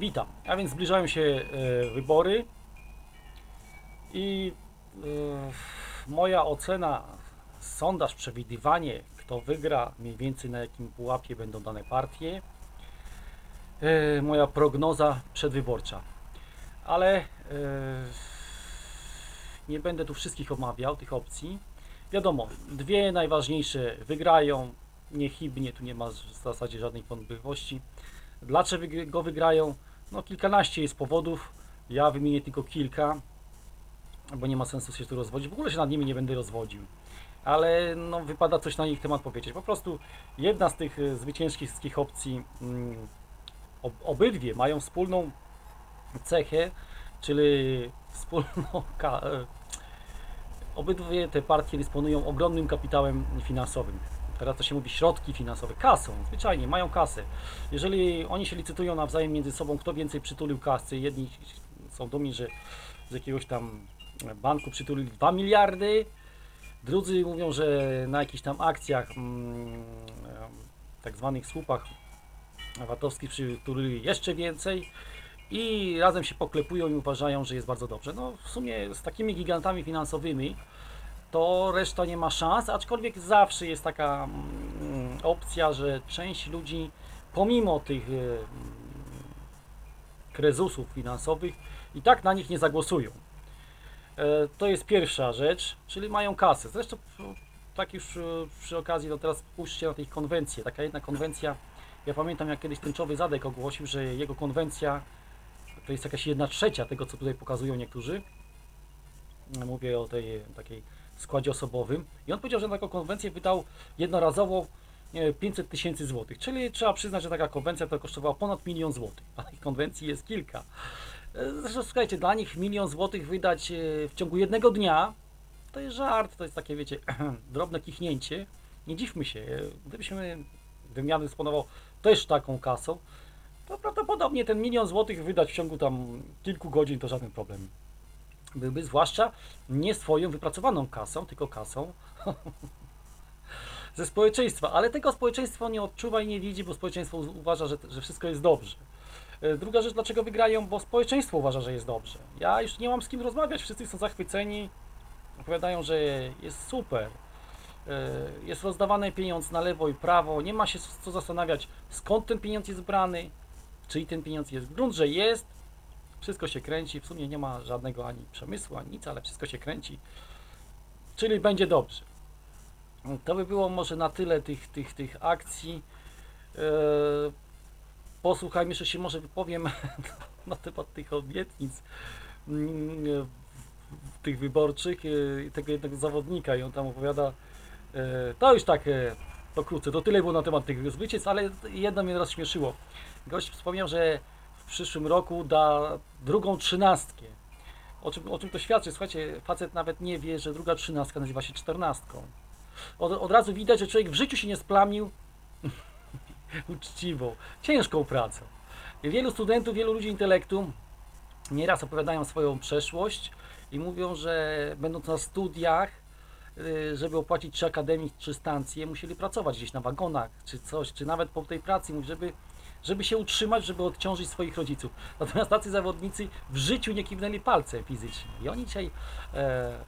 Witam. A więc zbliżają się e, wybory i e, moja ocena, sondaż, przewidywanie, kto wygra, mniej więcej na jakim pułapie będą dane partie, e, moja prognoza przedwyborcza. Ale nie będę tu wszystkich omawiał, tych opcji. Wiadomo, dwie najważniejsze wygrają, niechybnie, tu nie ma w zasadzie żadnych wątpliwości. Dlaczego wygrają? No kilkanaście jest powodów, ja wymienię tylko kilka, bo nie ma sensu się tu rozwodzić, w ogóle się nad nimi nie będę rozwodził. Ale no, wypada coś na ich temat powiedzieć. Po prostu jedna z tych e, zwycięskich opcji, mm, ob, obydwie mają wspólną cechę, czyli wspólną e, obydwie te partie dysponują ogromnym kapitałem finansowym. Teraz to się mówi środki finansowe, kasą, zwyczajnie mają kasę. Jeżeli oni się licytują nawzajem między sobą, kto więcej przytulił kasy, jedni są dumni, że z jakiegoś tam banku przytulili 2 miliardy, drudzy mówią, że na jakichś tam akcjach, mm, tak zwanych słupach VAT-owskich przytulili jeszcze więcej i razem się poklepują i uważają, że jest bardzo dobrze. No w sumie z takimi gigantami finansowymi to reszta nie ma szans, aczkolwiek zawsze jest taka mm, opcja, że część ludzi pomimo tych e, mm, krezusów finansowych i tak na nich nie zagłosują. E, To jest pierwsza rzecz, czyli mają kasę. Zresztą p- tak już e, przy okazji, no teraz spójrzcie na tej konwencję. Taka jedna konwencja, ja pamiętam jak kiedyś tęczowy Zadek ogłosił, że jego konwencja to jest jakaś jedna trzecia tego, co tutaj pokazują niektórzy. Mówię o tej takiej składzie osobowym. I on powiedział, że na taką konwencję wydał jednorazowo nie, 500 tysięcy złotych. Czyli trzeba przyznać, że taka konwencja to kosztowała ponad milion złotych. A tych konwencji jest kilka. E, Zresztą słuchajcie, dla nich milion złotych wydać e, w ciągu jednego dnia to jest żart, to jest takie, wiecie, drobne kichnięcie. Nie dziwmy się, e, gdybyśmy wymiany dysponował też taką kasą, to prawdopodobnie ten milion złotych wydać w ciągu tam kilku godzin to żaden problem byłby, zwłaszcza nie swoją wypracowaną kasą, tylko kasą ze społeczeństwa, ale tego społeczeństwo nie odczuwa i nie widzi, bo społeczeństwo uważa, że, że wszystko jest dobrze. E, Druga rzecz, dlaczego wygrają, bo społeczeństwo uważa, że jest dobrze. Ja już nie mam z kim rozmawiać, wszyscy są zachwyceni, opowiadają, że jest super. E, Jest rozdawany pieniądz na lewo i prawo, nie ma się co zastanawiać, skąd ten pieniądz jest brany, czyli ten pieniądz jest. Grunt, że jest, wszystko się kręci, w sumie nie ma żadnego ani przemysłu, ani nic, ale wszystko się kręci, czyli będzie dobrze. To by było może na tyle tych, tych, tych akcji. Eee, Posłuchajmy, jeszcze się może wypowiem na temat tych obietnic mm, tych wyborczych, e, tego jednego zawodnika i on tam opowiada, e, to już tak e, pokrótce, to tyle było na temat tych zwycięstw, ale jedno mnie raz śmieszyło. Gość wspomniał, że przyszłym roku da drugą trzynastkę. O czym, o czym to świadczy? Słuchajcie, facet nawet nie wie, że druga trzynastka nazywa się czternastką. Od, od razu widać, że człowiek w życiu się nie splamił uczciwą, ciężką pracą. Wielu studentów, wielu ludzi intelektu nieraz opowiadają swoją przeszłość i mówią, że będąc na studiach, y, żeby opłacić czy akademik, czy stację, musieli pracować gdzieś na wagonach, czy coś, czy nawet po tej pracy, żeby, żeby się utrzymać, żeby odciążyć swoich rodziców. Natomiast tacy zawodnicy w życiu nie kiwnęli palcem fizycznie. I oni dzisiaj e,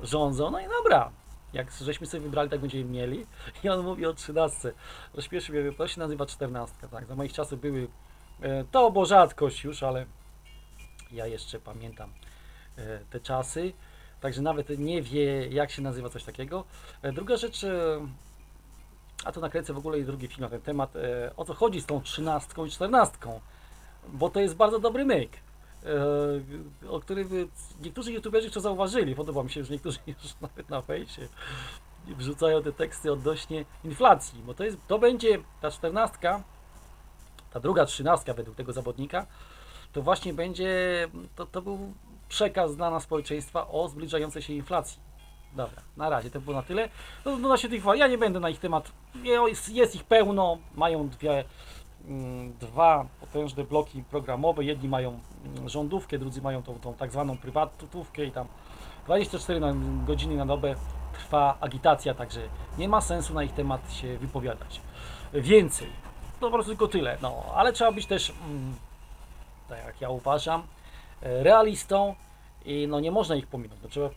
rządzą, no i dobra, jak żeśmy sobie wybrali, tak będziemy mieli. I on mówi o trzynastce. Rozśmieszy mnie, to się nazywa czternastka, tak. Za moich czasów były, e, to bo rzadkość już, ale ja jeszcze pamiętam e, te czasy. Także nawet nie wie, jak się nazywa coś takiego. E, Druga rzecz, e, a to nakręcę w ogóle i drugi film na ten temat, e, o co chodzi z tą trzynastką i czternastką, bo to jest bardzo dobry myk, e, o którym niektórzy youtuberzy to zauważyli, podoba mi się, że niektórzy już nawet na fejsie wrzucają te teksty odnośnie inflacji, bo to jest, to będzie ta czternastka, ta druga trzynastka według tego zawodnika, to właśnie będzie, to, to był przekaz dla nas społeczeństwa o zbliżającej się inflacji. Dobra, na razie to było na tyle. No, odnośnie tych ja nie będę na ich temat, jest, jest ich pełno, mają dwie, mm, dwa potężne bloki programowe, jedni mają mm, rządówkę, drudzy mają tą, tą tak zwaną prywatówkę i tam 24 na, godziny na dobę trwa agitacja, także nie ma sensu na ich temat się wypowiadać. Więcej, to po prostu tylko tyle, no, ale trzeba być też mm, tak jak ja uważam, e, realistą i no nie można ich pominąć. No, trzeba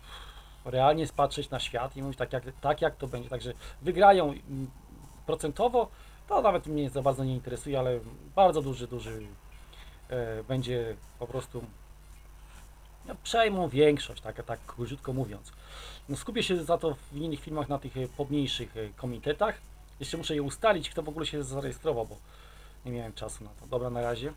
realnie spatrzeć na świat i mówić tak jak, tak jak to będzie. Także wygrają mm, procentowo, to nawet mnie za bardzo nie interesuje, ale bardzo duży, duży e, będzie po prostu no, przejmą większość, tak, tak króciutko mówiąc. No, skupię się za to w innych filmach na tych e, pomniejszych e, komitetach. Jeszcze muszę je ustalić, kto w ogóle się zarejestrował, bo nie miałem czasu na to. Dobra, na razie.